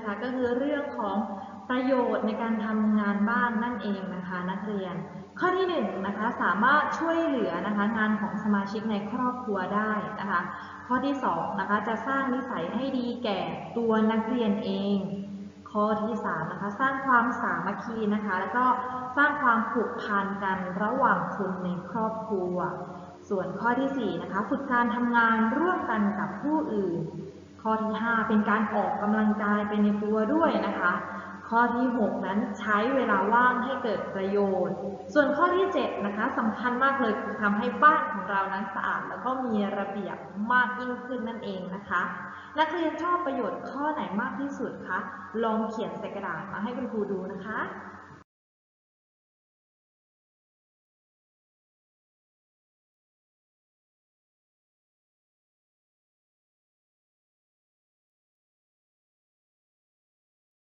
นะคะ ก็คือเรื่องของประโยชน์ในการทำงานบ้านนั่นเองนะคะ นักเรียน ข้อที่หนึ่งนะคะสามารถช่วยเหลือนะคะงานของสมาชิกในครอบครัวได้นะคะ ข้อที่สองนะคะจะสร้างนิสัยให้ดีแก่ตัวนักเรียนเอง ข้อที่สามนะคะสร้างความสามัคคีนะคะ แล้วก็สร้างความผูกพันกันระหว่างคนในครอบครัว ส่วนข้อที่สี่นะคะฝึกการทำงานร่วมกันกับผู้อื่น ข้อที่ห้าเป็นการออกกำลังกายไปในตัวด้วยนะคะ ข้อที่ 6 นั้นใช้เวลาว่างให้เกิดประโยชน์ ส่วนข้อที่ 7 นะคะสำคัญมากเลยคือทำให้บ้านของเรานั้นสะอาด แล้วก็มีระเบียบมากยิ่งขึ้นนั่นเองนะคะ นักเรียนชอบประโยชน์ข้อไหนมากที่สุดคะลองเขียนใส่กระดาษมาให้คุณครูดูนะคะ